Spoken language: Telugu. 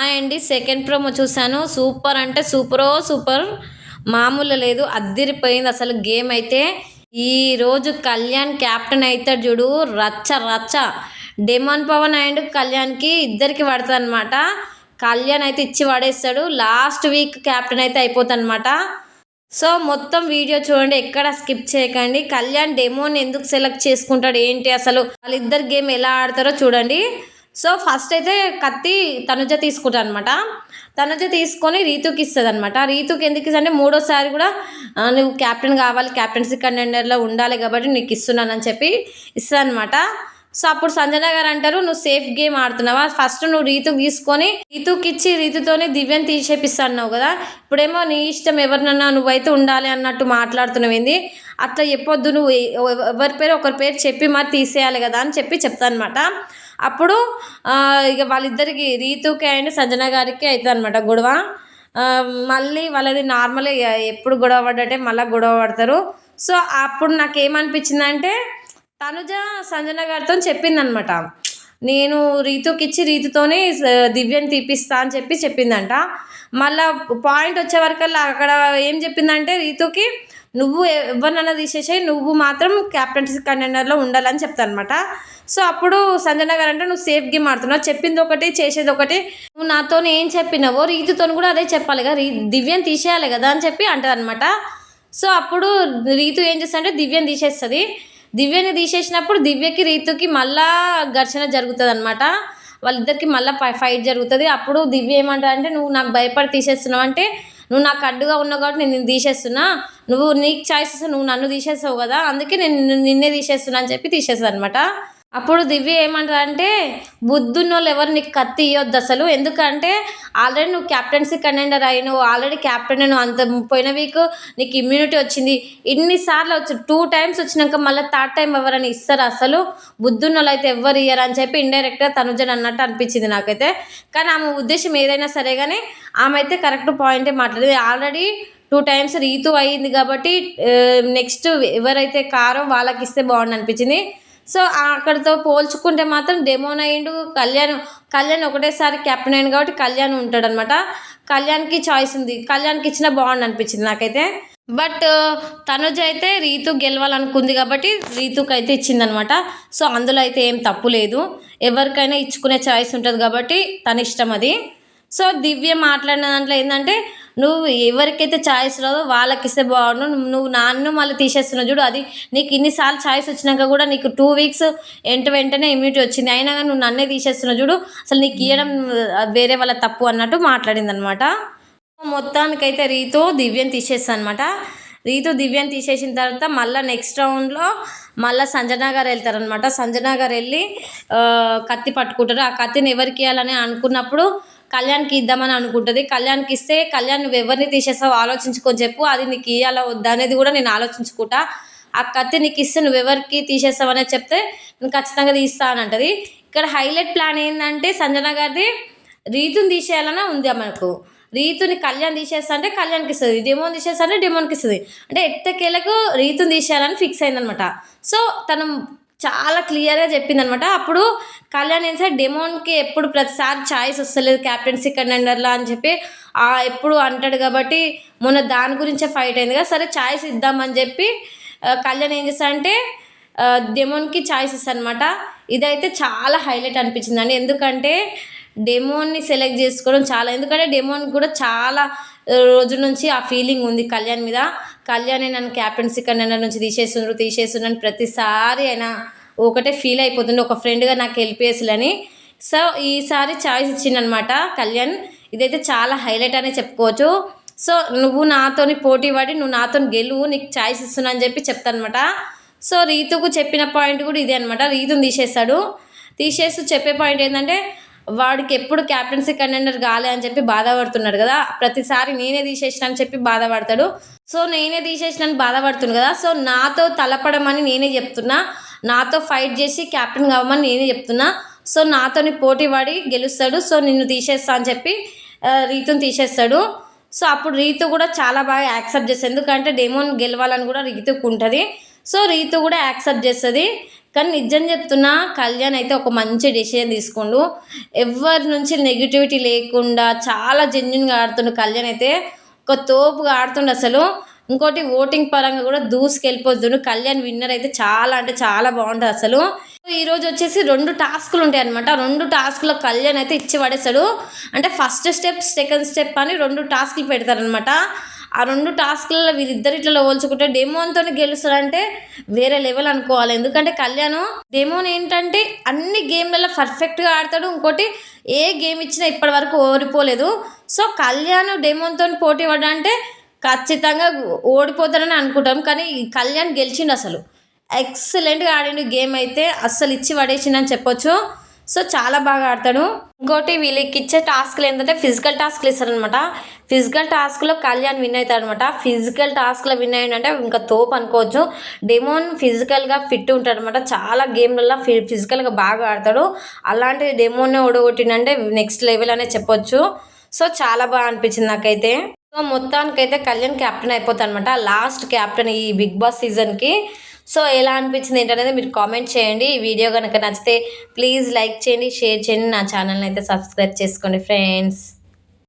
హాయ్ అండి. సెకండ్ ప్రోమో చూశాను. సూపర్ అంటే సూపరో సూపర్? మామూలు లేదు. అద్దిరిపోయింది అసలు గేమ్ అయితే. ఈ రోజు కళ్యాణ్ క్యాప్టెన్ అవుతాడు చూడు. రచ్చ రచ్చ. డెమాన్ పవన్ అండ్ కళ్యాణ్కి ఇద్దరికి పడుతుంది అనమాట కళ్యాణ్ అయితే ఇచ్చి పడేస్తాడు. లాస్ట్ వీక్ క్యాప్టెన్ అయితే అయిపోతుంది అనమాట సో మొత్తం వీడియో చూడండి. ఎక్కడ స్కిప్ చేయకండి. కళ్యాణ్ డెమోని ఎందుకు సెలెక్ట్ చేసుకుంటాడు? ఏంటి అసలు? వాళ్ళిద్దరు గేమ్ ఎలా ఆడతారో చూడండి. సో ఫస్ట్ అయితే కత్తి తనుజ తీసుకుంటా అనమాట తనుజ తీసుకొని రీతుకి ఇస్తుంది అనమాట రీతుకి ఎందుకు ఇస్తుంది అంటే మూడోసారి కూడా నువ్వు క్యాప్టెన్ కావాలి క్యాప్టెన్సీ కంటెండర్లో ఉండాలి కాబట్టి నీకు ఇస్తున్నానని చెప్పి ఇస్తుంది అనమాట సో అప్పుడు సంజన గారు అంటారు నువ్వు సేఫ్ గేమ్ ఆడుతున్నావా? ఫస్ట్ నువ్వు రీతుకి తీసుకొని రీతుకి ఇచ్చి రీతుతోనే దివ్యం తీసేపిస్తాన్నావు కదా? ఇప్పుడేమో నీ ఇష్టం ఎవరినన్నా నువ్వైతే ఉండాలి అన్నట్టు మాట్లాడుతున్నావు ఏంది? అట్లా చెప్పొద్దు నువ్వు ఎవరి పేరు ఒకరి పేరు చెప్పి మరి తీసేయాలి కదా అని చెప్పి చెప్తాను అనమాట అప్పుడు ఇక వాళ్ళిద్దరికి రీతుకి అండ్ సంజన గారికి అవుతుంది అనమాట గొడవ మళ్ళీ వాళ్ళది నార్మల్ ఎప్పుడు గొడవ పడ్డటే మళ్ళీ గొడవ పడతారు. సో అప్పుడు నాకు ఏమనిపించిందంటే తనుజ సంజన గారితో చెప్పిందనమాట నేను రీతుకి ఇచ్చి రీతుతోనే దివ్యని తీపిస్తా అని చెప్పి చెప్పిందంట. మళ్ళా పాయింట్ వచ్చే వరకల్లా అక్కడ ఏం చెప్పిందంటే రీతుకి నువ్వు ఎవరినన్నా తీసేసాయి నువ్వు మాత్రం క్యాప్టెన్సీ కంటెండర్లో ఉండాలని చెప్తాను అనమాట సో అప్పుడు సంజన గారు అంటే నువ్వు సేఫ్ గేమ్ ఆడుతున్నావు చెప్పింది ఒకటి చేసేది ఒకటి. నువ్వు నాతో ఏం చెప్పినావో రీతితోని కూడా అదే చెప్పాలి కదా రీ దివ్యం తీసేయాలి కదా అని చెప్పి అంటదనమాట. సో అప్పుడు రీతు ఏం చేస్తాడంటే దివ్యం తీసేస్తుంది. దివ్యని తీసేసినప్పుడు దివ్యకి రీతుకి మళ్ళా ఘర్షణ జరుగుతుంది అనమాట వాళ్ళిద్దరికి మళ్ళీ ఫైట్ జరుగుతుంది. అప్పుడు దివ్య ఏమంటారంటే నువ్వు నాకు భయపడి తీసేస్తున్నావు అంటే నువ్వు నాకు అడ్డుగా ఉన్నావు కాబట్టి నేను నిన్ను తీసేస్తున్నా. నువ్వు నీకు చాయిస్ నువ్వు నన్ను తీసేస్తావు కదా అందుకే నేను నిన్నే తీసేస్తున్నా అని చెప్పి తీసేస్తాను అనమాట అప్పుడు దివ్య ఏమంటారు అంటే బుద్ధున్నోళ్ళు ఎవరు నీకు కత్తి ఇవ్వద్దు అసలు? ఎందుకంటే ఆల్రెడీ నువ్వు క్యాప్టెన్సీ కంటెండర్ అయినావు. ఆల్రెడీ క్యాప్టెన్ నువ్వు అంత పోయిన వీక్ నీకు ఇమ్యూనిటీ వచ్చింది. ఇన్నిసార్లు వచ్చి టూ టైమ్స్ వచ్చినాక మళ్ళీ థర్డ్ టైం ఎవరైనా ఇస్తారు అసలు? బుద్ధున్నోళ్ళు అయితే ఎవరు ఇయ్యరు అని చెప్పి ఇండైరెక్ట్గా తనుజన్ అన్నట్టు అనిపించింది నాకైతే. కానీ ఆమె ఉద్దేశం ఏదైనా సరే కానీ ఆమె అయితే కరెక్ట్ పాయింటే మాట్లాడేది. ఆల్రెడీ టూ టైమ్స్ రీతు అయ్యింది కాబట్టి నెక్స్ట్ ఎవరైతే కారో వాళ్ళకి ఇస్తే బాగుండు అనిపించింది. సో అక్కడితో పోల్చుకుంటే మాత్రం డెమోన్ అయ్యిండు కళ్యాణ్ కళ్యాణ్ ఒకటేసారి కెప్టెన్ అయ్యింది కాబట్టి కళ్యాణ్ ఉంటాడు అనమాట కళ్యాణ్కి చాయిస్ ఉంది. కళ్యాణ్కి ఇచ్చిన బాగుండు అనిపించింది నాకైతే. బట్ uh, తనుజ అయితే రీతు గెలవాలనుకుంది కాబట్టి రీతుకి అయితే ఇచ్చిందనమాట. సో అందులో అయితే ఏం తప్పు లేదు. ఎవరికైనా ఇచ్చుకునే చాయిస్ ఉంటుంది కాబట్టి తన ఇష్టం అది. సో దివ్య మాట్లాడిన దాంట్లో ఏంటంటే నువ్వు ఎవరికైతే ఛాయిస్ రాదో వాళ్ళకి ఇస్తే బాగుండు. నువ్వు- నాన్ను మళ్ళీ తీసేస్తున్నావు చూడు అది నీకు ఇన్నిసార్లు ఛాయిస్ వచ్చినాక కూడా నీకు టూ వీక్స్ ఎంట వెంటనే ఇమ్యూనిటీ వచ్చింది. అయినా కానీ నువ్వు నన్నే తీసేస్తున్నావు చూడు అసలు నీకు ఇవ్వడం వేరే వాళ్ళ తప్పు అన్నట్టు మాట్లాడింది అనమాట మొత్తానికైతే రీతు దివ్యం తీసేస్తా అనమాట రీతు దివ్యం తీసేసిన తర్వాత మళ్ళీ నెక్స్ట్ రౌండ్లో మళ్ళీ సంజన గారు వెళ్తారనమాట సంజన గారు వెళ్ళి కత్తి పట్టుకుంటారు. ఆ కత్తిని ఎవరికి ఇవ్వాలని అనుకున్నప్పుడు కళ్యాణ్కి ఇద్దామని అనుకుంటుంది. కళ్యాణ్కి ఇస్తే కళ్యాణ్ నువ్వు ఎవరిని తీసేస్తావు ఆలోచించుకొని చెప్పు. అది నీకు ఇవ్వాలా వద్దా అనేది కూడా నేను ఆలోచించుకుంటా. ఆ కత్తి నీకు ఇస్తే నువ్వు ఎవరికి తీసేస్తావు అనేది చెప్తే నేను ఖచ్చితంగా తీస్తా అని అంటది. ఇక్కడ హైలైట్ ప్లాన్ ఏంటంటే సంజన గారిది రీతుని తీసేయాలని ఉంది మనకు. రీతుని కళ్యాణ్ తీసేస్తా అంటే కళ్యాణ్కి ఇస్తుంది. డెమోన్ తీసేస్తా అంటే డెమోన్కి ఇస్తుంది. అంటే ఎట్టకేలకు రీతుని తీసేయాలని ఫిక్స్ అయిందనమాట. సో తను చాలా క్లియర్గా చెప్పిందనమాట. అప్పుడు కళ్యాణ్ ఏం సార్ డెమోన్కి ఎప్పుడు ప్రతిసారి ఛాయిస్ వస్తలేదు క్యాప్టెన్సీ కండెండర్లా అని చెప్పి ఎప్పుడు అంటాడు కాబట్టి మొన్న దాని గురించే ఫైట్ అయింది కదా సరే ఛాయిస్ ఇద్దామని చెప్పి కళ్యాణ్ ఏం చేస్తాడంటే డెమోన్కి ఛాయిస్ ఇస్తానమాట ఇదైతే చాలా హైలైట్ అనిపించింది అండి ఎందుకంటే డెమోన్ని సెలెక్ట్ చేసుకోవడం చాలా ఎందుకంటే డెమోన్ కూడా చాలా రోజుల నుంచి ఆ ఫీలింగ్ ఉంది కళ్యాణ్ మీద. కళ్యాణ్ నన్ను క్యాప్టెన్సీ కంటెండర్ నుంచి తీసేస్తున్నారు తీసేస్తున్నాను ప్రతిసారి ఆయన ఒకటే ఫీల్ అయిపోతుంది ఒక ఫ్రెండ్గా నాకు వెళ్ళిపోయేసులని సో ఈసారి ఛాయిస్ ఇచ్చిండనమాట కళ్యాణ్. ఇదైతే చాలా హైలైట్ అనే చెప్పుకోవచ్చు. సో నువ్వు నాతోని పోటీ పడి నువ్వు నాతో గెలువు నీకు ఛాయిస్ ఇస్తున్నా అని చెప్పి చెప్తానమాట. సో రీతుకు చెప్పిన పాయింట్ కూడా ఇదే అనమాట రీతుని తీసేస్తాడు. తీసేస్తూ చెప్పే పాయింట్ ఏంటంటే వాడికి ఎప్పుడు క్యాప్టెన్సీ కంటెండర్ కాలే అని చెప్పి బాధపడుతున్నాడు కదా. ప్రతిసారి నేనే తీసేసిన అని చెప్పి బాధపడతాడు. సో నేనే తీసేసిన బాధపడుతున్నాడు కదా. సో నాతో తలపడమని నేనే చెప్తున్నా. నాతో ఫైట్ చేసి క్యాప్టెన్ కావమని నేనే చెప్తున్నా. సో నాతోని పోటీ పడి గెలుస్తాడు. సో నిన్ను తీసేస్తా అని చెప్పి రీతుని తీసేస్తాడు. సో అప్పుడు రీతు కూడా చాలా బాగా యాక్సెప్ట్ చేస్తుంది. ఎందుకంటే డెమోన్ గెలవాలని కూడా రీతుకు ఉంటుంది. సో రీతు కూడా యాక్సెప్ట్ చేస్తుంది. కానీ నిజం చెప్తున్నా కళ్యాణ్ అయితే ఒక మంచి డెసిషన్ తీసుకుండు. ఎవరి నుంచి నెగిటివిటీ లేకుండా చాలా జెన్యున్గా ఆడుతుండు కళ్యాణ్ అయితే. ఒక తోపుగా ఆడుతుండు అసలు. ఇంకోటి ఓటింగ్ పరంగా కూడా దూసుకెళ్ళిపోతుండు. కళ్యాణ్ విన్నర్ అయితే చాలా అంటే చాలా బాగుంటుంది అసలు. ఈరోజు వచ్చేసి రెండు టాస్కులు ఉంటాయి అనమాట రెండు టాస్కుల కళ్యాణ్ అయితే ఇచ్చి పడేస్తాడు. అంటే ఫస్ట్ స్టెప్ సెకండ్ స్టెప్ అని రెండు టాస్కులు పెడతారనమాట ఆ రెండు టాస్క్లలో వీరిద్దరిట్లో పోల్చుకుంటే డెమోన్తో గెలుస్తాడంటే వేరే లెవెల్ అనుకోవాలి. ఎందుకంటే కళ్యాణ్ డెమోన్ ఏంటంటే అన్ని గేమ్లలో పర్ఫెక్ట్గా ఆడతాడు. ఇంకోటి ఏ గేమ్ ఇచ్చినా ఇప్పటి వరకు ఓడిపోలేదు. సో కళ్యాణ్ డెమోన్తో పోటీ పడ్డా ఖచ్చితంగా ఓడిపోతారని అనుకుంటాం. కానీ కళ్యాణ్ గెలిచిండు అసలు. ఎక్సలెంట్గా ఆడిండు గేమ్ అయితే అస్సలు ఇచ్చి పడేసిండని చెప్పొచ్చు. సో చాలా బాగా ఆడతాడు. ఇంకోటి వీళ్ళకి ఇచ్చే టాస్క్లు ఏంటంటే ఫిజికల్ టాస్క్లు ఇస్తారనమాట ఫిజికల్ టాస్క్లో కళ్యాణ్ విన్ అవుతాడు అనమాట ఫిజికల్ టాస్క్లో విన్ అయ్యాడంటే ఇంకా తోపు అనుకోవచ్చు. డెమోన్ ఫిజికల్గా ఫిట్ ఉంటాడు అనమాట చాలా గేమ్లలో ఫి ఫిజికల్గా బాగా ఆడతాడు. అలాంటి డెమోన్నే ఓడగొట్టిందంటే నెక్స్ట్ లెవెల్ అనే చెప్పొచ్చు. సో చాలా బాగా అనిపించింది నాకైతే. సో మొత్తానికైతే కళ్యాణ్ క్యాప్టెన్ అయిపోతాడు అనమాట లాస్ట్ క్యాప్టెన్ ఈ బిగ్ బాస్ సీజన్కి. సో ఎలా అనిపించింది ఏంటనేది మీరు కామెంట్ చేయండి. ఈ వీడియో కనుక నచ్చితే ప్లీజ్ లైక్ చేయండి షేర్ చేయండి. నా ఛానల్ని అయితే సబ్స్క్రైబ్ చేసుకోండి ఫ్రెండ్స్